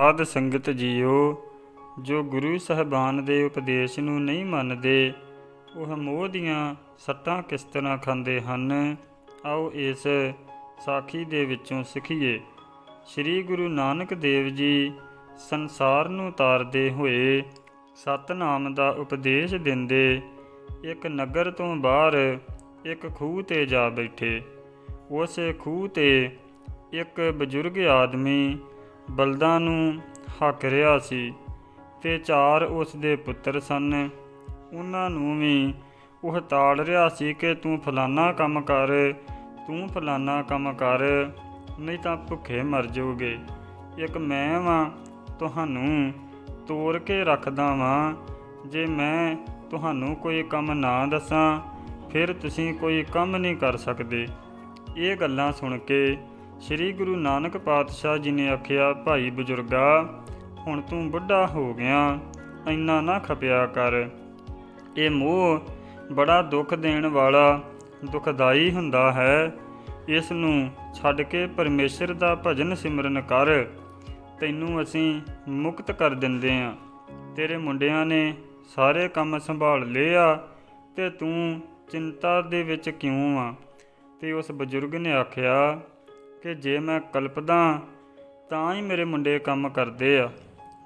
ਸਾਧ ਸੰਗਤ ਜੀਓ, ਜੋ ਗੁਰੂ ਸਾਹਿਬਾਨ ਦੇ ਉਪਦੇਸ਼ ਨੂੰ ਨਹੀਂ ਮੰਨਦੇ, ਉਹ ਮੋਹ ਦੀਆਂ ਸੱਟਾਂ ਕਿਸ ਤਰ੍ਹਾਂ ਖਾਂਦੇ ਹਨ। ਆਓ ਇਸ ਸਾਖੀ ਦੇ ਵਿੱਚੋਂ ਸਿੱਖੀਏ। ਸ੍ਰੀ ਗੁਰੂ ਨਾਨਕ ਦੇਵ ਜੀ ਸੰਸਾਰ ਨੂੰ ਤਾਰਦੇ ਹੋਏ ਸਤਨਾਮ ਦਾ ਉਪਦੇਸ਼ ਦਿੰਦੇ, ਇੱਕ ਨਗਰ ਤੋਂ ਬਾਹਰ ਇੱਕ ਖੂਹ ਤੇ ਜਾ ਬੈਠੇ। ਉਸ ਖੂਹ ਤੇ ਇੱਕ ਬਜ਼ੁਰਗ ਆਦਮੀ ਬਲਦਾਂ ਨੂੰ ਹੱਕ ਰਿਹਾ ਸੀ ਤੇ ਚਾਰ ਉਸ ਦੇ ਪੁੱਤਰ ਸਨ। ਉਹਨਾਂ ਨੂੰ ਵੀ ਉਹ ਤਾੜ ਰਿਹਾ ਸੀ ਕਿ ਤੂੰ ਫਲਾਨਾ ਕੰਮ ਕਰ, ਤੂੰ ਫਲਾਨਾ ਕੰਮ ਕਰ, ਨਹੀਂ ਤਾਂ ਭੁੱਖੇ ਮਰ ਜਾਓਗੇ। ਇੱਕ ਮੈਂ ਵਾਂ, ਤੁਹਾਨੂੰ ਤੋੜ ਕੇ ਰੱਖਦਾ ਵਾਂ। ਜੇ ਮੈਂ ਤੁਹਾਨੂੰ ਕੋਈ ਕੰਮ ਨਾ ਦੱਸਾਂ, ਫਿਰ ਤੁਸੀਂ ਕੋਈ ਕੰਮ ਨਹੀਂ ਕਰ ਸਕਦੇ। ਇਹ ਗੱਲਾਂ ਸੁਣ ਕੇ ਸ੍ਰੀ ਗੁਰੂ ਨਾਨਕ ਪਾਤਸ਼ਾਹ ਜੀ ਨੇ ਆਖਿਆ, ਭਾਈ ਬਜ਼ੁਰਗਾ, ਹੁਣ ਤੂੰ ਬੁੱਢਾ ਹੋ ਗਿਆ, ਇੰਨਾ ਨਾ ਖਪਿਆ ਕਰ। ਇਹ ਮੋਹ ਬੜਾ ਦੁੱਖ ਦੇਣ ਵਾਲਾ ਦੁਖਦਾਈ ਹੁੰਦਾ ਹੈ। ਇਸ ਨੂੰ ਛੱਡ ਕੇ ਪਰਮੇਸ਼ਰ ਦਾ ਭਜਨ ਸਿਮਰਨ ਕਰ। ਤੈਨੂੰ ਅਸੀਂ ਮੁਕਤ ਕਰ ਦਿੰਦੇ ਆ। ਤੇਰੇ ਮੁੰਡਿਆਂ ਨੇ ਸਾਰੇ ਕੰਮ ਸੰਭਾਲ ਲਿਆ ਤੇ ਤੂੰ ਚਿੰਤਾ ਦੇ ਵਿੱਚ ਕਿਉਂ ਆ? ਤੇ ਉਸ ਬਜ਼ੁਰਗ ਨੇ ਆਖਿਆ ਕਿ ਜੇ ਮੈਂ ਕਲਪਦਾ ਤਾਂ ਹੀ ਮੇਰੇ ਮੁੰਡੇ ਕੰਮ ਕਰਦੇ ਆ।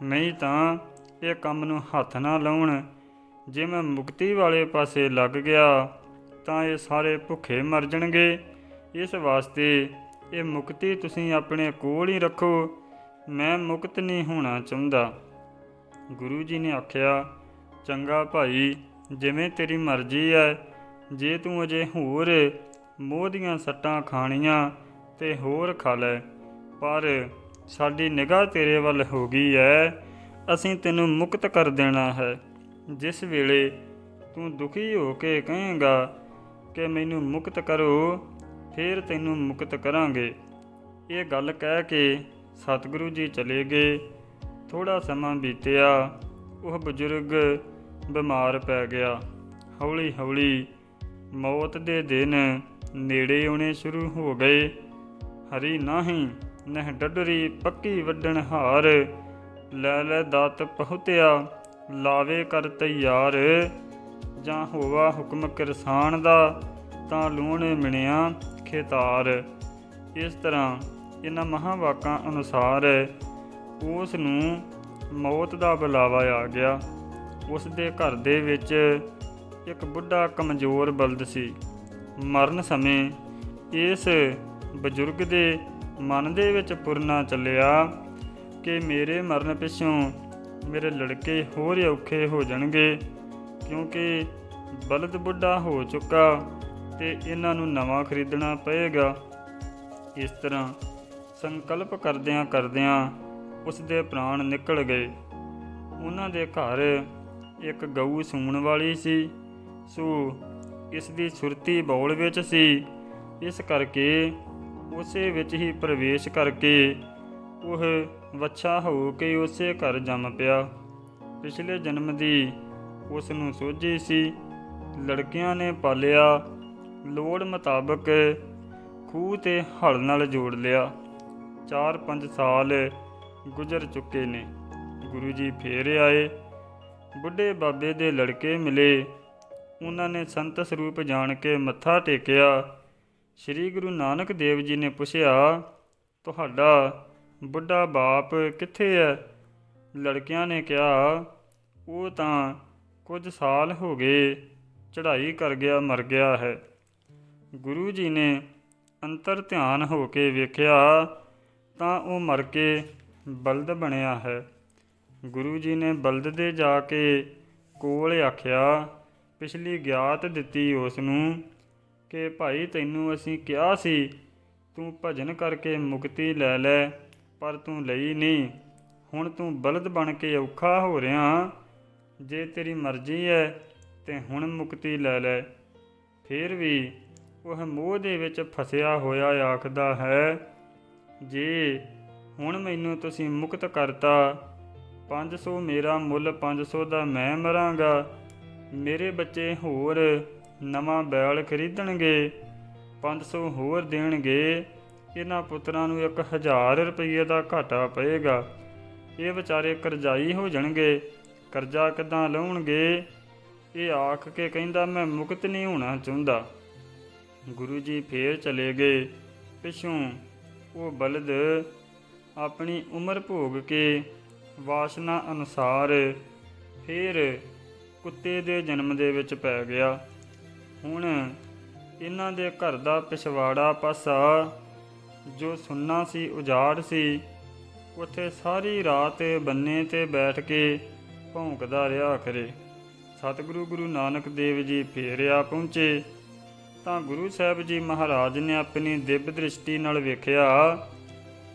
ਨਹੀਂ ਤਾਂ ਇਹ ਕੰਮ ਨੂੰ ਹੱਥ ਨਾ ਲਾਉਣ। ਜੇ ਮੈਂ ਮੁਕਤੀ ਵਾਲੇ ਪਾਸੇ ਲੱਗ ਗਿਆ ਤਾਂ ਇਹ ਸਾਰੇ ਭੁੱਖੇ ਮਰ ਜਾਣਗੇ। ਇਸ ਵਾਸਤੇ ਇਹ ਮੁਕਤੀ ਤੁਸੀਂ ਆਪਣੇ ਕੋਲ ਹੀ ਰੱਖੋ। ਮੈਂ ਮੁਕਤ ਨਹੀਂ ਹੋਣਾ ਚਾਹੁੰਦਾ। ਗੁਰੂ ਜੀ ਨੇ ਆਖਿਆ, ਚੰਗਾ ਭਾਈ, ਜਿਵੇਂ ਤੇਰੀ ਮਰਜ਼ੀ ਹੈ ਜੇ ਤੂੰ ਅਜੇ ਹੋਰ ਮੋਹ ਦੀਆਂ ਸੱਟਾਂ ਖਾਣੀਆਂ ਤੇ ਹੋਰ ਖਾ ਲੈ। ਪਰ ਸਾਡੀ ਨਿਗਾਹ ਤੇਰੇ ਵੱਲ ਹੋ ਗਈ ਹੈ ਅਸੀਂ ਤੈਨੂੰ ਮੁਕਤ ਕਰ ਦੇਣਾ ਹੈ। ਜਿਸ ਵੇਲੇ ਤੂੰ ਦੁਖੀ ਹੋ ਕੇ ਕਹੇਂਗਾ ਕਿ ਮੈਨੂੰ ਮੁਕਤ ਕਰੋ, ਫਿਰ ਤੈਨੂੰ ਮੁਕਤ ਕਰਾਂਗੇ। ਇਹ ਗੱਲ ਕਹਿ ਕੇ ਸਤਿਗੁਰੂ ਜੀ ਚਲੇ ਗਏ। ਥੋੜਾ ਸਮਾਂ ਬੀਤਿਆ, ਉਹ ਬਜ਼ੁਰਗ ਬਿਮਾਰ ਪੈ ਗਿਆ। ਹੌਲੀ ਹੌਲੀ ਮੌਤ ਦੇ ਦਿਨ ਨੇੜੇ ਆਉਣੇ ਸ਼ੁਰੂ ਹੋ ਗਏ। ਹਰੀ ਨਾਹੀਂ, ਨਹਿ ਡੱਡਰੀ ਪੱਕੀ ਵੱਡਣ ਹਾਰ। ਲੈ ਲੈ ਦਾਤ ਪਹੁਤਿਆ, ਲਾਵੇ ਕਰ ਤਿਆਰ। ਜਾਂ ਹੋਵਾ ਹੁਕਮ ਕਿਰਸਾਨ ਦਾ, ਤਾਂ ਲੂਣ ਮਿਣਿਆ ਖੇਤਾਰ। ਇਸ ਤਰ੍ਹਾਂ ਇਹਨਾਂ ਮਹਾਵਾਕਾਂ ਅਨੁਸਾਰ ਉਸ ਨੂੰ ਮੌਤ ਦਾ ਬੁਲਾਵਾ ਆ ਗਿਆ। ਉਸ ਦੇ ਘਰ ਦੇ ਵਿੱਚ ਇੱਕ ਬੁੱਢਾ ਕਮਜ਼ੋਰ ਬਲਦ ਸੀ। ਮਰਨ ਸਮੇਂ ਇਸ ਬਜ਼ੁਰਗ ਦੇ ਮਨ ਦੇ ਵਿੱਚ ਪੁਰਨਾ ਚੱਲਿਆ ਕਿ ਮੇਰੇ ਮਰਨ ਪਿੱਛੋਂ ਮੇਰੇ ਲੜਕੇ ਹੋਰ ਔਖੇ ਹੋ ਜਾਣਗੇ, ਕਿਉਂਕਿ ਬਲਦ ਬੁੱਢਾ ਹੋ ਚੁੱਕਾ ਤੇ ਇਹਨਾਂ ਨੂੰ ਨਵਾਂ ਖਰੀਦਣਾ ਪਏਗਾ। ਇਸ ਤਰ੍ਹਾਂ ਸੰਕਲਪ ਕਰਦਿਆਂ ਕਰਦਿਆਂ ਉਸ ਦੇ ਪ੍ਰਾਣ ਨਿਕਲ ਗਏ। ਉਹਨਾਂ ਦੇ ਘਰ ਇੱਕ ਗਊ ਸੂਣ ਵਾਲੀ ਸੀ। ਸੋ ਇਸ ਦੀ ਸੁਰਤੀ ਬੌਲ ਵਿੱਚ ਸੀ। ਇਸ ਕਰਕੇ ਉਸੇ ਵਿੱਚ ਹੀ ਪ੍ਰਵੇਸ਼ ਕਰਕੇ ਉਹ ਵੱਛਾ ਹੋ ਕੇ ਉਸੇ ਘਰ ਜੰਮ ਪਿਆ। ਪਿਛਲੇ ਜਨਮ ਦੀ ਉਸ ਨੂੰ ਸੋਝੀ ਸੀ। ਲੜਕਿਆਂ ਨੇ ਪਾਲਿਆ। ਲੋੜ ਮੁਤਾਬਕ ਖੂਹ ਤੇ ਹਲ ਨਾਲ ਜੋੜ ਲਿਆ। 4-5 ਸਾਲ ਗੁਜ਼ਰ ਚੁੱਕੇ ਨੇ। ਗੁਰੂ ਜੀ ਫੇਰ ਆਏ। ਬੁੱਢੇ ਬਾਬੇ ਦੇ ਲੜਕੇ ਮਿਲੇ। ਉਹਨਾਂ ਨੇ ਸੰਤ ਸਰੂਪ ਜਾਣ ਕੇ ਮੱਥਾ ਟੇਕਿਆ। ਸ੍ਰੀ ਗੁਰੂ ਨਾਨਕ ਦੇਵ ਜੀ ਨੇ ਪੁੱਛਿਆ, ਤੁਹਾਡਾ ਬੁੱਢਾ ਬਾਪ ਕਿੱਥੇ ਹੈ ਲੜਕਿਆਂ ਨੇ ਕਿਹਾ, ਉਹ ਤਾਂ ਕੁਝ ਸਾਲ ਹੋ ਗਏ ਚੜ੍ਹਾਈ ਕਰ ਗਿਆ, ਮਰ ਗਿਆ ਹੈ। ਗੁਰੂ ਜੀ ਨੇ ਅੰਤਰ ਧਿਆਨ ਹੋ ਕੇ ਵੇਖਿਆ, ਤਾਂ ਉਹ ਮਰ ਕੇ ਬਲਦ ਬਣਿਆ ਹੈ। ਗੁਰੂ ਜੀ ਨੇ ਬਲਦ ਦੇ ਜਾ ਕੇ ਕੋਲ ਆਖਿਆ, ਪਿਛਲੀ ਗਿਆਤ ਦਿੱਤੀ ਉਸ ਨੂੰ ਕਿ ਭਾਈ ਤੈਨੂੰ ਅਸੀਂ ਕਿਹਾ ਸੀ, ਤੂੰ ਭਜਨ ਕਰਕੇ ਮੁਕਤੀ ਲੈ ਲੈ, ਪਰ ਤੂੰ ਲਈ ਨਹੀਂ। ਹੁਣ ਤੂੰ ਬਲਦ ਬਣ ਕੇ ਔਖਾ ਹੋ ਰਿਹਾ ਜੇ ਤੇਰੀ ਮਰਜ਼ੀ ਹੈ, ਤੇ ਹੁਣ ਮੁਕਤੀ ਲੈ ਲੈ। ਫਿਰ ਵੀ ਉਹ ਮੋਹ ਦੇ ਵਿੱਚ ਫਸਿਆ ਹੋਇਆ ਆਖਦਾ ਹੈ, ਜੇ, ਹੁਣ ਮੈਨੂੰ ਤੁਸੀਂ ਮੁਕਤ ਕਰਤਾ। 500 ਮੇਰਾ ਮੁੱਲ 500 ਦਾ ਮੈਂ ਮਰਾਂਗਾ। ਮੇਰੇ ਬੱਚੇ ਹੋਰ ਨਵਾਂ ਬੈਲ ਖਰੀਦਣਗੇ 500 ਹੋਰ ਦੇਣਗੇ। ਇਹਨਾਂ ਪੁੱਤਰਾਂ ਨੂੰ 1000 ਰੁਪਏ ਦਾ ਘਾਟਾ ਪਏਗਾ। ਇਹ ਵਿਚਾਰੇ ਕਰਜ਼ਾਈ ਹੋ ਜਾਣਗੇ। ਕਰਜ਼ਾ ਕਿਦਾਂ ਲਾਉਣਗੇ? ਇਹ ਆਖ ਕੇ ਕਹਿੰਦਾ, ਮੈਂ ਮੁਕਤ ਨਹੀਂ ਹੋਣਾ ਚਾਹੁੰਦਾ। ਗੁਰੂ ਜੀ ਫੇਰ ਚਲੇ ਗਏ। ਪਿਛੋਂ ਉਹ ਬਲਦ ਆਪਣੀ ਉਮਰ ਭੋਗ ਕੇ ਵਾਸ਼ਨਾ ਅਨੁਸਾਰ ਫੇਰ ਕੁੱਤੇ ਦੇ ਜਨਮ ਦੇ ਵਿੱਚ ਪੈ ਗਿਆ। ਹੁਣ ਇਹਨਾਂ ਦੇ ਘਰ ਦਾ ਪਿਛਵਾੜਾ ਪਾਸਾ ਜੋ ਸੁੰਨਾ ਸੀ, ਉਜਾੜ ਸੀ, ਉੱਥੇ ਸਾਰੀ ਰਾਤ ਬੰਨੇ ਤੇ ਬੈਠ ਕੇ ਭੌਂਕਦਾ ਰਿਹਾ ਕਰੇ। ਸਤਿਗੁਰੂ ਗੁਰੂ ਨਾਨਕ ਦੇਵ ਜੀ ਫੇਰਿਆ ਪਹੁੰਚੇ, ਤਾਂ ਗੁਰੂ ਸਾਹਿਬ ਜੀ ਮਹਾਰਾਜ ਨੇ ਆਪਣੀ ਦਿਵ ਦ੍ਰਿਸ਼ਟੀ ਨਾਲ ਵੇਖਿਆ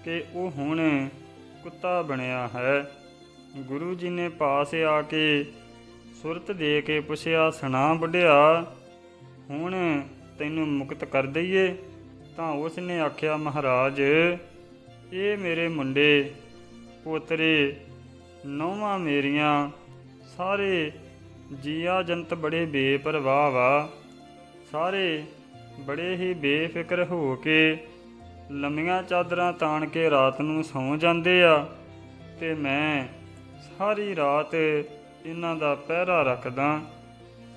ਕਿ ਉਹ ਹੁਣ ਕੁੱਤਾ ਬਣਿਆ ਹੈ। ਗੁਰੂ ਜੀ ਨੇ ਪਾਸ ਆ ਕੇ ਸੁਰਤ ਦੇ ਕੇ ਪੁੱਛਿਆ, ਸੁਣਾ ਬੁੱਢਿਆ ਹੁਣ ਤੈਨੂੰ ਮੁਕਤ ਕਰ ਦਈਏ, ਤਾਂ ਉਸ ਨੇ ਆਖਿਆ, ਮਹਾਰਾਜ, ਇਹ ਮੇਰੇ ਮੁੰਡੇ, ਪੋਤਰੇ, ਨੌਵਾਂ ਮੇਰੀਆਂ, ਸਾਰੇ ਜੀਆ ਜੰਤ ਬੜੇ ਬੇਪਰਵਾਹ ਵਾ। ਸਾਰੇ ਬੜੇ ਹੀ ਬੇਫਿਕਰ ਹੋ ਕੇ ਲੰਮੀਆਂ ਚਾਦਰਾਂ ਤਾਣ ਕੇ ਰਾਤ ਨੂੰ ਸੌਂ ਜਾਂਦੇ ਆ ਤੇ ਮੈਂ ਸਾਰੀ ਰਾਤ ਇਹਨਾਂ ਦਾ ਪਹਿਰਾ ਰੱਖਦਾ।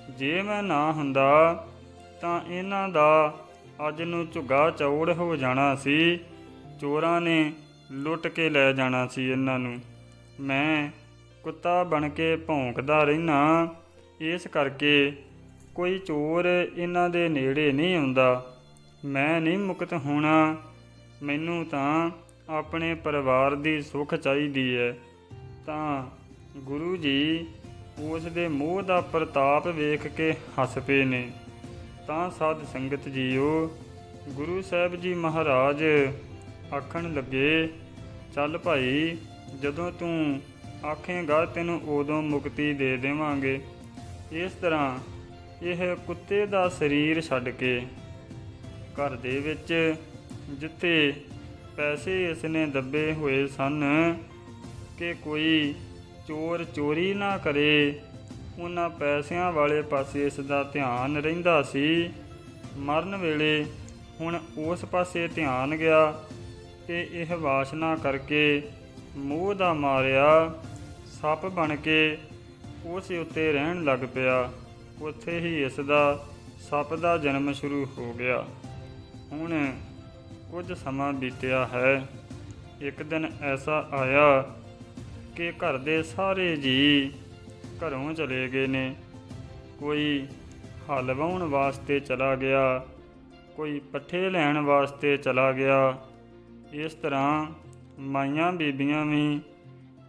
ਜੇ ਮੈਂ ਨਾ ਹੁੰਦਾ ਤਾਂ ਇਹਨਾਂ ਦਾ ਅੱਜ ਨੂੰ ਝੁੱਗਾ ਚੌੜ ਹੋ ਜਾਣਾ ਸੀ। ਚੋਰਾਂ ਨੇ ਲੁੱਟ ਕੇ ਲੈ ਜਾਣਾ ਸੀ ਇਹਨਾਂ ਨੂੰ। ਮੈਂ ਕੁੱਤਾ ਬਣ ਕੇ ਭੌਂਕਦਾ ਰਹਿਣਾ ਇਸ ਕਰਕੇ ਕੋਈ ਚੋਰ ਇਹਨਾਂ ਦੇ ਨੇੜੇ ਨਹੀਂ ਆਉਂਦਾ। ਮੈਂ ਨਹੀਂ ਮੁਕਤ ਹੋਣਾ, ਮੈਨੂੰ ਤਾਂ ਆਪਣੇ ਪਰਿਵਾਰ ਦੀ ਸੁੱਖ ਚਾਹੀਦੀ ਹੈ। ਤਾਂ ਗੁਰੂ ਜੀ ਉਸ ਦੇ ਮੋਹ ਦਾ ਪ੍ਰਤਾਪ ਵੇਖ ਕੇ ਹੱਸ ਪਏ ਨੇ। ਤਾਂ ਸਾਧ ਸੰਗਤ ਜੀਓ, ਗੁਰੂ ਸਾਹਿਬ ਜੀ ਮਹਾਰਾਜ ਆਖਣ ਲੱਗੇ, ਚੱਲ ਭਾਈ, ਜਦੋਂ ਤੂੰ ਆਖੇਗਾ, ਤੈਨੂੰ ਉਦੋਂ ਮੁਕਤੀ ਦੇ ਦੇਵਾਂਗੇ। ਇਸ ਤਰ੍ਹਾਂ ਇਹ ਕੁੱਤੇ ਦਾ ਸਰੀਰ ਛੱਡ ਕੇ ਘਰ ਦੇ ਵਿੱਚ ਜਿੱਥੇ ਪੈਸੇ ਇਸ ਨੇ ਦੱਬੇ ਹੋਏ ਸਨ, ਕਿ ਕੋਈ ਚੋਰ ਚੋਰੀ ਨਾ ਕਰੇ ਉਹਨਾਂ ਪੈਸਿਆਂ ਵਾਲੇ ਪਾਸੇ ਇਸ ਦਾ ਧਿਆਨ ਰਹਿੰਦਾ ਸੀ। ਮਰਨ ਵੇਲੇ ਹੁਣ ਉਸ ਪਾਸੇ ਧਿਆਨ ਗਿਆ ਤੇ ਇਹ ਵਾਸ਼ਨਾ ਕਰਕੇ ਮੋਹ ਦਾ ਮਾਰਿਆ ਸੱਪ ਬਣ ਕੇ ਉਸ ਉੱਤੇ ਰਹਿਣ ਲੱਗ ਪਿਆ। ਉੱਥੇ ਹੀ ਇਸ ਦਾ ਸੱਪ ਦਾ ਜਨਮ ਸ਼ੁਰੂ ਹੋ ਗਿਆ। ਹੁਣ ਕੁਝ ਸਮਾਂ ਬੀਤਿਆ ਹੈ। ਇੱਕ ਦਿਨ ਐਸਾ ਆਇਆ ਕਿ ਘਰ ਦੇ ਸਾਰੇ ਜੀ ਘਰੋਂ ਚਲੇ ਗਏ ਨੇ। ਕੋਈ ਹਲ ਵਾਹੁਣ ਵਾਸਤੇ ਚਲਾ ਗਿਆ, ਕੋਈ ਪੱਠੇ ਲੈਣ ਵਾਸਤੇ ਚਲਾ ਗਿਆ। ਇਸ ਤਰ੍ਹਾਂ ਮਾਈਆਂ ਬੀਬੀਆਂ ਵੀ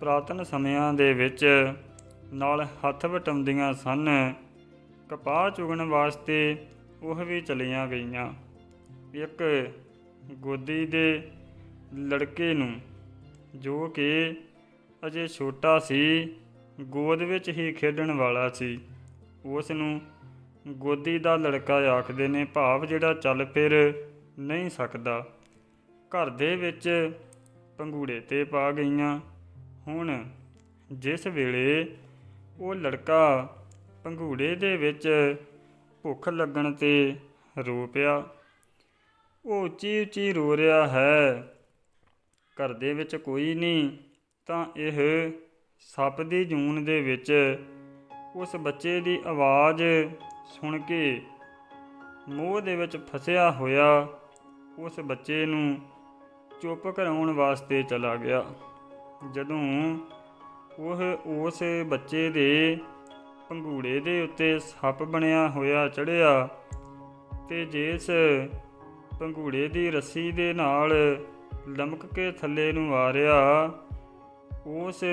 ਪ੍ਰਾਤਨ ਸਮਿਆਂ ਦੇ ਵਿੱਚ ਨਾਲ ਹੱਥ ਵਟਾਉਂਦੀਆਂ ਸਨ। ਕਪਾਹ ਚੁਗਣ ਵਾਸਤੇ ਉਹ ਵੀ ਚਲੀਆਂ ਗਈਆਂ। ਇੱਕ ਗੋਦੀ ਦੇ ਲੜਕੇ ਨੂੰ ਜੋ ਕਿ ਅਜੇ ਛੋਟਾ ਸੀ ਗੋਦ ਵਿੱਚ ਹੀ ਖੇਡਣ ਵਾਲਾ ਸੀ। ਉਸ ਨੂੰ ਗੋਦੀ ਦਾ ਲੜਕਾ ਆਖਦੇ ਨੇ, ਭਾਵ ਜਿਹੜਾ ਚੱਲ ਫਿਰ ਨਹੀਂ ਸਕਦਾ। ਘਰ ਦੇ ਵਿੱਚ ਪੰਗੂੜੇ ਤੇ ਪਾ ਗਈਆਂ। ਹੁਣ ਜਿਸ ਵੇਲੇ ਉਹ ਲੜਕਾ ਪੰਘੂੜੇ ਦੇ ਵਿੱਚ ਭੁੱਖ ਲੱਗਣ ਤੇ ਰੋ ਪਿਆ, ਉਹ ਉੱਚੀ ਉੱਚੀ ਰੋ ਰਿਹਾ ਹੈ। ਘਰ ਦੇ ਵਿੱਚ ਕੋਈ ਨਹੀਂ ਤਾਂ ਇਹ ਸੱਪ ਦੀ ਜੂਨ ਦੇ ਵਿੱਚ ਉਸ ਬੱਚੇ ਦੀ ਆਵਾਜ਼ ਸੁਣ ਕੇ ਮੋਹ ਦੇ ਵਿੱਚ ਫਸਿਆ ਹੋਇਆ ਉਸ ਬੱਚੇ ਨੂੰ ਚੁੱਪ ਕਰਾਉਣ ਵਾਸਤੇ ਚਲਾ ਗਿਆ। ਜਦੋਂ ਉਹ ਉਸ ਬੱਚੇ ਦੇ ਪੰਗੂੜੇ ਦੇ ਉੱਤੇ ਸੱਪ ਬਣਿਆ ਹੋਇਆ ਚੜਿਆ ਤੇ ਜਿਸ ਪੰਗੂੜੇ ਦੀ ਰੱਸੀ ਦੇ ਨਾਲ ਲਮਕ ਕੇ ਥੱਲੇ ਨੂੰ ਆ ਰਿਹਾ, ਉਸ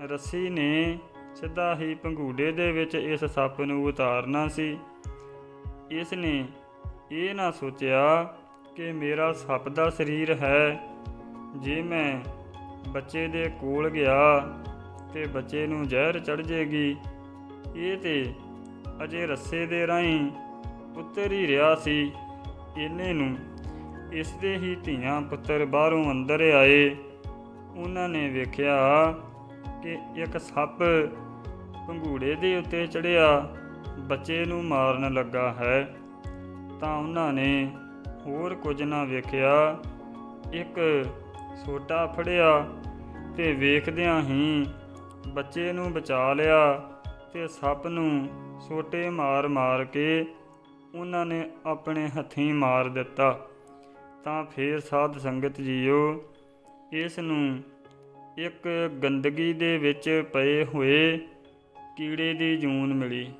ਰੱਸੀ ਨੇ ਸਿੱਧਾ ਹੀ ਪੰਗੂੜੇ ਦੇ ਵਿੱਚ ਇਸ ਸੱਪ ਨੂੰ ਉਤਾਰਨਾ ਸੀ। ਇਸ ਨੇ ਇਹ ਨਾ ਸੋਚਿਆ ਕਿ ਮੇਰਾ ਸੱਪ ਦਾ ਸਰੀਰ ਹੈ। ਜੇ ਮੈਂ ਬੱਚੇ ਦੇ ਕੋਲ ਗਿਆ ਤੇ ਬੱਚੇ ਨੂੰ ਜ਼ਹਿਰ ਚੜ ਜੇਗੀ, ਇਹ ਤੇ ਅਜੇ ਰੱਸੇ ਦੇ ਰਾਹੀਂ ਉੱਤਰ ਹੀ ਰਿਹਾ ਸੀ। ਇਹਨੇ ਨੂੰ ਇਸ ਦੇ ਹੀ ਧੀਆਂ ਪੁੱਤਰ ਬਾਹਰੋਂ ਅੰਦਰ ਆਏ। ਉਹਨਾਂ ਨੇ ਵੇਖਿਆ ਕਿ ਇੱਕ ਸੱਪ ਪੰਘੂੜੇ ਦੇ ਉੱਤੇ ਚੜਿਆ ਬੱਚੇ ਨੂੰ ਮਾਰਨ ਲੱਗਾ ਹੈ। ਤਾਂ ਉਹਨਾਂ ਨੇ ਹੋਰ ਕੁਝ ਨਾ ਵੇਖਿਆ। ਇੱਕ ਸੋਟਾ ਫੜਿਆ ਤੇ ਵੇਖਦਿਆਂ ਹੀ ਬੱਚੇ ਨੂੰ ਬਚਾ ਲਿਆ ਤੇ ਸੱਪ ਨੂੰ ਸੋਟੇ ਮਾਰ-ਮਾਰ ਕੇ ਉਹਨਾਂ ਨੇ ਆਪਣੇ ਹੱਥੀਂ ਮਾਰ ਦਿੱਤਾ। ਤਾਂ ਫੇਰ ਸਾਧ ਸੰਗਤ ਜੀਓ, ਇਸ ਨੂੰ ਇੱਕ ਗੰਦਗੀ ਦੇ ਵਿੱਚ ਪਏ ਹੋਏ ਕੀੜੇ ਦੀ ਜੂਨ ਮਿਲੀ,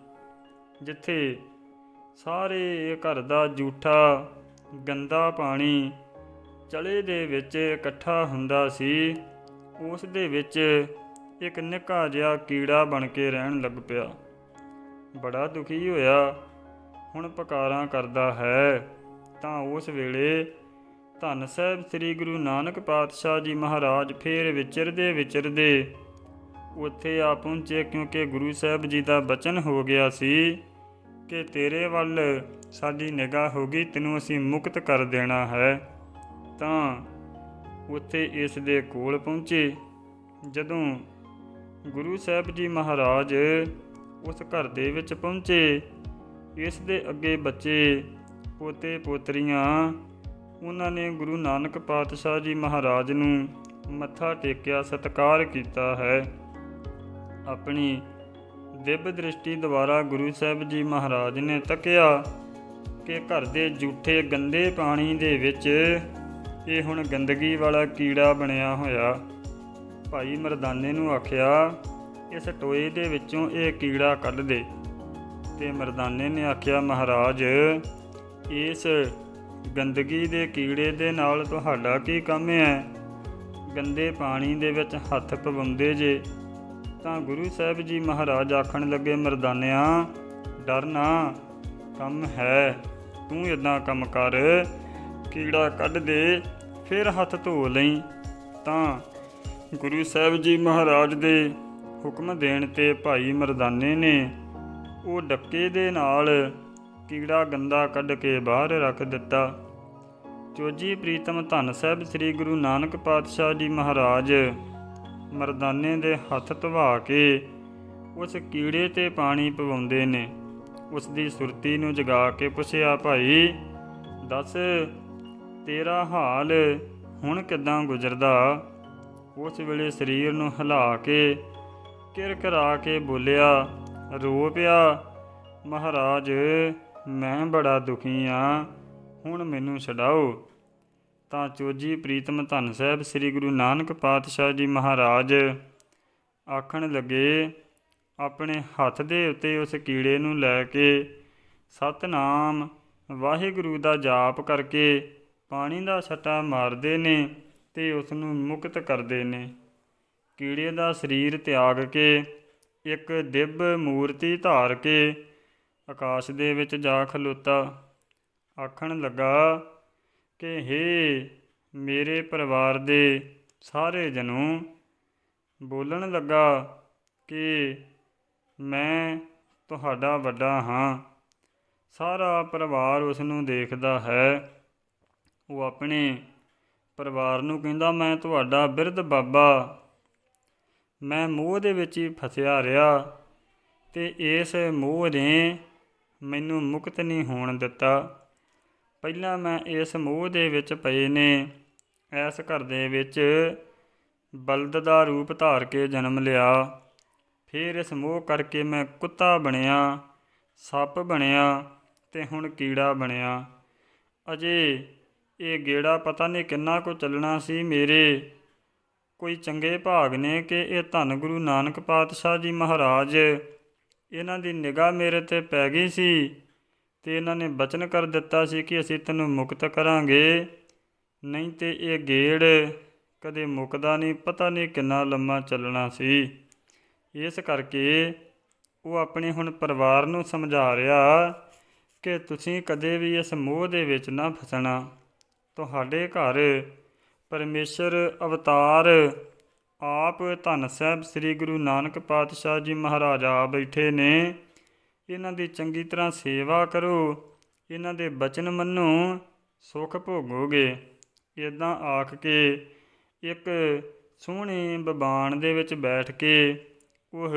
ਜਿੱਥੇ ਸਾਰੇ ਘਰ ਦਾ ਜੂਠਾ ਗੰਦਾ ਪਾਣੀ ਚਲੇ ਦੇ ਵਿੱਚ ਇਕੱਠਾ ਹੁੰਦਾ ਸੀ, ਉਸ ਦੇ ਵਿੱਚ ਇੱਕ ਨਿੱਕਾ ਜਿਹਾ ਕੀੜਾ ਬਣ ਕੇ ਰਹਿਣ ਲੱਗ ਪਿਆ। ਬੜਾ ਦੁਖੀ ਹੋਇਆ, ਹੁਣ ਪਕਾਰਾਂ ਕਰਦਾ ਹੈ, ਤਾਂ ਉਸ ਵੇਲੇ ਧੰਨ ਸਾਹਿਬ ਸ੍ਰੀ ਗੁਰੂ ਨਾਨਕ ਪਾਤਸ਼ਾਹ ਜੀ ਮਹਾਰਾਜ, ਫੇਰ ਵਿਚਰਦੇ ਵਿਚਰਦੇ ਉੱਥੇ ਆ ਪਹੁੰਚੇ ਕਿਉਂਕਿ ਗੁਰੂ ਸਾਹਿਬ ਜੀ ਦਾ ਬਚਨ ਹੋ ਗਿਆ ਸੀ ਕਿ ਤੇਰੇ ਵੱਲ ਸਾਡੀ ਨਿਗਾਹ ਹੋ ਗਈ, ਤੈਨੂੰ ਅਸੀਂ ਮੁਕਤ ਕਰ ਦੇਣਾ ਹੈ। ਤਾਂ ਉੱਥੇ ਇਸ ਦੇ ਕੋਲ ਪਹੁੰਚੇ। ਜਦੋਂ ਗੁਰੂ ਸਾਹਿਬ ਜੀ ਮਹਾਰਾਜ ਉਸ ਘਰ ਦੇ ਵਿੱਚ ਪਹੁੰਚੇ, ਇਸ ਦੇ ਅੱਗੇ ਬੱਚੇ ਪੋਤੇ ਪੋਤਰੀਆਂ ਉਹਨਾਂ ਨੇ ਗੁਰੂ ਨਾਨਕ ਪਾਤਸ਼ਾਹ ਜੀ ਮਹਾਰਾਜ ਨੂੰ ਮੱਥਾ ਟੇਕਿਆ, ਸਤਿਕਾਰ ਕੀਤਾ ਹੈ। ਆਪਣੀ ਦਿਵ ਦ੍ਰਿਸ਼ਟੀ ਦੁਆਰਾ ਗੁਰੂ ਸਾਹਿਬ ਜੀ ਮਹਾਰਾਜ ਨੇ ਤੱਕਿਆ ਕਿ ਘਰ ਦੇ ਝੂਠੇ ਗੰਦੇ ਪਾਣੀ ਦੇ ਵਿੱਚ ਇਹ ਹੁਣ ਗੰਦਗੀ ਵਾਲਾ ਕੀੜਾ ਬਣਿਆ ਹੋਇਆ। ਭਾਈ ਮਰਦਾਨੇ ਨੂੰ ਆਖਿਆ, ਇਸ ਟੋਏ ਦੇ ਵਿੱਚੋਂ ਇਹ ਕੀੜਾ ਕੱਢ ਦੇ। ਤੇ ਮਰਦਾਨੇ ਨੇ ਆਖਿਆ, ਮਹਾਰਾਜ, ਇਸ ਗੰਦਗੀ ਦੇ ਕੀੜੇ ਦੇ ਨਾਲ ਤੁਹਾਡਾ ਕੀ ਕੰਮ ਹੈ? ਗੰਦੇ ਪਾਣੀ ਦੇ ਵਿੱਚ ਹੱਥ ਪਵਾਉਂਦੇ ਜੇ, ਤਾਂ ਗੁਰੂ ਸਾਹਿਬ ਜੀ ਮਹਾਰਾਜ ਆਖਣ ਲੱਗੇ, ਮਰਦਾਨਿਆਂ, ਡਰ ਨਾ, ਕੰਮ ਹੈ, ਤੂੰ ਇਦਾਂ ਕੰਮ ਕਰ, ਕੀੜਾ ਕੱਢ ਦੇ, ਫਿਰ ਹੱਥ ਧੋ ਲਈ। ਤਾਂ ਗੁਰੂ ਸਾਹਿਬ ਜੀ ਮਹਾਰਾਜ ਦੇ ਹੁਕਮ ਦੇਣ ਤੇ ਭਾਈ ਮਰਦਾਨੇ ਨੇ ਉਹ ਡੱਕੇ ਦੇ ਨਾਲ ਕੀੜਾ ਗੰਦਾ ਕੱਢ ਕੇ ਬਾਹਰ ਰੱਖ ਦਿੱਤਾ। ਚੋਜੀ ਪ੍ਰੀਤਮ ਧੰਨ ਸਾਹਿਬ ਸ੍ਰੀ ਗੁਰੂ ਨਾਨਕ ਪਾਤਸ਼ਾਹ ਜੀ ਮਹਾਰਾਜ ਮਰਦਾਨੇ ਦੇ ਹੱਥ ਧਵਾ ਕੇ ਉਸ ਕੀੜੇ ਤੇ ਪਾਣੀ ਪਵਾਉਂਦੇ ਨੇ। ਉਸ ਦੀ ਸੁਰਤੀ ਨੂੰ ਜਗਾ ਕੇ ਪੁੱਛਿਆ, ਭਾਈ, ਦੱਸ, ਤੇਰਾ ਹਾਲ ਹੁਣ ਕਿਦਾਂ ਗੁਜ਼ਰਦਾ? ਉਸ ਵੇਲੇ ਸਰੀਰ ਨੂੰ ਹਿਲਾ ਕੇ ਕਿਰਕਰਾ ਕੇ ਬੋਲਿਆ, ਰੋ ਪਿਆ, ਮਹਾਰਾਜ ਮੈਂ ਬੜਾ ਦੁਖੀ ਆ। ਹੁਣ ਮੈਨੂੰ ਛਡਾਓ। ਤਾਂ ਚੋਜੀ ਪ੍ਰੀਤਮ ਧੰਨ ਸਾਹਿਬ ਸ੍ਰੀ ਗੁਰੂ ਨਾਨਕ ਪਾਤਸ਼ਾਹ ਜੀ ਮਹਾਰਾਜ ਆਖਣ ਲੱਗੇ, ਆਪਣੇ ਹੱਥ ਦੇ ਉੱਤੇ ਉਸ ਕੀੜੇ ਨੂੰ ਲੈ ਕੇ ਸਤਨਾਮ, ਵਾਹਿਗੁਰੂ ਦਾ ਜਾਪ ਕਰਕੇ ਪਾਣੀ ਦਾ ਛੱਟਾ ਮਾਰਦੇ ਨੇ ਤੇ ਉਸ ਨੂੰ ਮੁਕਤ ਕਰਦੇ ਨੇ। ਕੀੜੇ ਦਾ ਸਰੀਰ ਤਿਆਗ ਕੇ, ਇੱਕ ਦਿਵ ਮੂਰਤੀ ਧਾਰ ਕੇ ਆਕਾਸ਼ ਦੇ ਵਿੱਚ ਜਾ ਖਲੋਤਾ। ਆਖਣ ਲੱਗਾ, ਕਿ ਹੇ ਮੇਰੇ ਪਰਿਵਾਰ ਦੇ ਸਾਰੇ ਜਨੋ, ਬੋਲਣ ਲੱਗਾ ਕਿ ਮੈਂ ਤੁਹਾਡਾ ਵੱਡਾ ਹਾਂ। ਸਾਰਾ ਪਰਿਵਾਰ ਉਸ ਨੂੰ ਦੇਖਦਾ ਹੈ। ਉਹ ਆਪਣੇ ਪਰਿਵਾਰ ਨੂੰ ਕਹਿੰਦਾ, ਮੈਂ ਤੁਹਾਡਾ ਬਿਰਧ ਬਾਬਾ। ਮੈਂ ਮੋਹ ਦੇ ਵਿੱਚ ਹੀ ਫਸਿਆ ਰਿਹਾ ਤੇ ਇਸ ਮੋਹ ਨੇ ਮੈਨੂੰ ਮੁਕਤ ਨਹੀਂ ਹੋਣ ਦਿੱਤਾ। ਪਹਿਲਾਂ ਮੈਂ ਇਸ ਮੋਹ ਦੇ ਵਿੱਚ ਪਏ ਨੇ। ਇਸ ਘਰ ਦੇ ਵਿੱਚ ਬਲਦ ਦਾ ਰੂਪ ਧਾਰ ਕੇ ਜਨਮ ਲਿਆ। ਫਿਰ ਇਸ ਮੋਹ ਕਰਕੇ ਮੈਂ ਕੁੱਤਾ ਬਣਿਆ, ਸੱਪ ਬਣਿਆ ਤੇ ਹੁਣ ਕੀੜਾ ਬਣਿਆ। ਅਜੇ ਇਹ ਗੇੜਾ ਪਤਾ ਨਹੀਂ ਕਿੰਨਾ ਕੁ ਚੱਲਣਾ ਸੀ ਮੇਰੇ। ਕੋਈ ਚੰਗੇ ਭਾਗ ਨੇ ਕਿ ਇਹ ਧੰਨ ਗੁਰੂ ਨਾਨਕ ਪਾਤਸ਼ਾਹ ਜੀ ਮਹਾਰਾਜ ਇਹਨਾਂ ਦੀ ਨਿਗਾਹ ਮੇਰੇ ਤੇ ਪੈ ਗਈ ਸੀ ਤੇ ਇਹਨਾਂ ਨੇ ਬਚਨ ਕਰ ਦਿੱਤਾ ਸੀ ਕਿ ਅਸੀਂ ਤੈਨੂੰ ਮੁਕਤ ਕਰਾਂਗੇ। ਨਹੀਂ ਤੇ ਇਹ ਗੇੜ ਕਦੇ ਮੁੱਕਦਾ ਨਹੀਂ, ਪਤਾ ਨਹੀਂ ਕਿੰਨਾ ਲੰਮਾ ਚੱਲਣਾ ਸੀ। ਇਸ ਕਰਕੇ ਉਹ ਆਪਣੇ ਹੁਣ ਪਰਿਵਾਰ ਨੂੰ ਸਮਝਾ ਰਿਹਾ ਕਿ ਤੁਸੀਂ ਕਦੇ ਵੀ ਇਸ ਮੋਹ ਦੇ ਵਿੱਚ ਨਾ ਫਸਣਾ। ਤੁਹਾਡੇ ਘਰ ਪਰਮੇਸ਼ਰ ਅਵਤਾਰ ਆਪ ਧੰਨ ਸਾਹਿਬ ਸ੍ਰੀ ਗੁਰੂ ਨਾਨਕ ਪਾਤਸ਼ਾਹ ਜੀ ਮਹਾਰਾਜ ਆ ਬੈਠੇ ਨੇ। ਇਹਨਾਂ ਦੀ ਚੰਗੀ ਤਰ੍ਹਾਂ ਸੇਵਾ ਕਰੋ, ਇਹਨਾਂ ਦੇ ਬਚਨ ਮੰਨੋ, ਸੁਖ ਭੋਗੋਗੇ। ਇਦਾਂ ਆਖ ਕੇ ਇੱਕ ਸੋਹਣੇ ਬਬਾਨ ਦੇ ਵਿੱਚ ਬੈਠ ਕੇ ਉਹ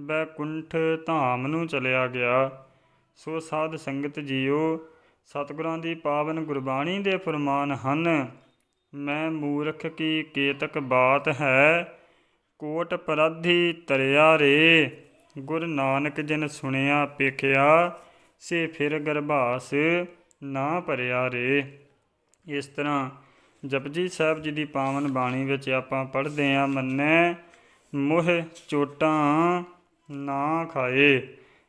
ਬੈਕੁੰਠ ਧਾਮ ਨੂੰ ਚਲਿਆ ਗਿਆ। ਸੋ ਸਾਧ ਸੰਗਤ ਜੀਓ, ਸਤਿਗੁਰਾਂ ਦੀ ਪਾਵਨ ਗੁਰਬਾਣੀ ਦੇ ਫਰਮਾਨ ਹਨ ਮੈਂ ਮੂਰਖ ਕੀ ਕੇਤਕ ਬਾਤ ਹੈ? ਕੋਟ ਪਰਾਧੀ ਤਰਿਆ ਰੇ। ਗੁਰ ਨਾਨਕ ਜਿਨ ਸੁਣਿਆ ਪੇਖਿਆ, ਸੇ ਫਿਰ ਗਰਭਾਸ ਨਾ ਭਰਿਆ ਰੇ। ਇਸ ਤਰ੍ਹਾਂ ਜਪਜੀ ਸਾਹਿਬ ਜੀ ਦੀ ਪਾਵਨ ਬਾਣੀ ਵਿੱਚ ਆਪਾਂ ਪੜ੍ਹਦੇ ਆਂ ਮੰਨੈ, ਮੋਹ ਚੋਟਾਂ ਨਾ ਖਾਏ।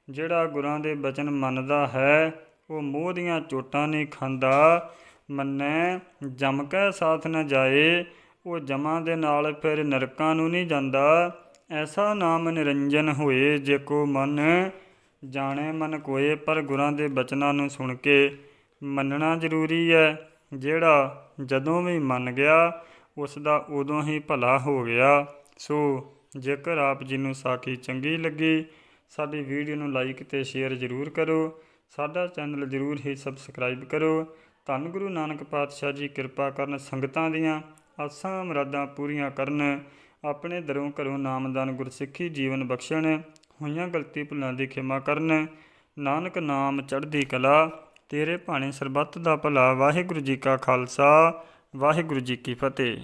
ਜਿਹੜਾ ਗੁਰਾਂ ਦੇ ਬਚਨ ਮੰਨਦਾ ਹੈ, ਉਹ ਮੋਹ ਦੀਆਂ ਚੋਟਾਂ ਨਹੀਂ ਖਾਂਦਾ। ਮੰਨੈ, ਜਮ ਕੈ ਸਾਥ ਨ ਜਾਏ, ਉਹ ਜਮਾਂ ਦੇ ਨਾਲ ਫਿਰ ਨਰਕਾਂ ਨੂੰ ਨਹੀਂ ਜਾਂਦਾ। ਐਸਾ ਨਾਮ ਨਿਰੰਜਨ ਹੋਏ ਜੇ ਕੋ ਮਨ, ਜਾਣੇ ਮਨ ਕੋਏ ਪਰ ਗੁਰਾਂ ਦੇ ਬਚਨਾਂ ਨੂੰ ਸੁਣ ਕੇ। ਮੰਨਣਾ ਜ਼ਰੂਰੀ ਹੈ ਜਿਹੜਾ ਜਦੋਂ ਵੀ ਮੰਨ ਗਿਆ, ਉਸ ਦਾ ਉਦੋਂ ਹੀ ਭਲਾ ਹੋ ਗਿਆ। ਸੋ ਜੇਕਰ ਆਪ ਜੀ ਨੂੰ ਸਾਖੀ ਚੰਗੀ ਲੱਗੀ, ਸਾਡੀ ਵੀਡੀਓ ਨੂੰ ਲਾਈਕ ਤੇ ਸ਼ੇਅਰ ਜ਼ਰੂਰ ਕਰੋ। ਸਾਡਾ ਚੈਨਲ ਜ਼ਰੂਰ ਹੀ ਸਬਸਕ੍ਰਾਈਬ ਕਰੋ। ਧੰਨ ਗੁਰੂ ਨਾਨਕ ਪਾਤਸ਼ਾਹ ਜੀ ਕਿਰਪਾ ਕਰਨ ਸੰਗਤਾਂ ਦੀਆਂ ਆਸਾਂ ਮੁਰਾਦਾਂ ਪੂਰੀਆਂ ਕਰਨ, ਆਪਣੇ ਦਰੋਂ ਘਰੋਂ ਨਾਮਦਾਨ ਗੁਰਸਿੱਖੀ ਜੀਵਨ ਬਖਸ਼ਣ, ਹੋਈਆਂ ਗਲਤੀ ਭੁੱਲਾਂ ਦੀ ਖਿਮਾ ਕਰਨ, ਨਾਨਕ ਨਾਮ ਚੜ੍ਹਦੀ ਕਲਾ, ਤੇਰੇ ਭਾਣੇ ਸਰਬੱਤ ਦਾ ਭਲਾ। ਵਾਹਿਗੁਰੂ ਜੀ ਕਾ ਖਾਲਸਾ, ਵਾਹਿਗੁਰੂ ਜੀ ਕੀ ਫਤਿਹ।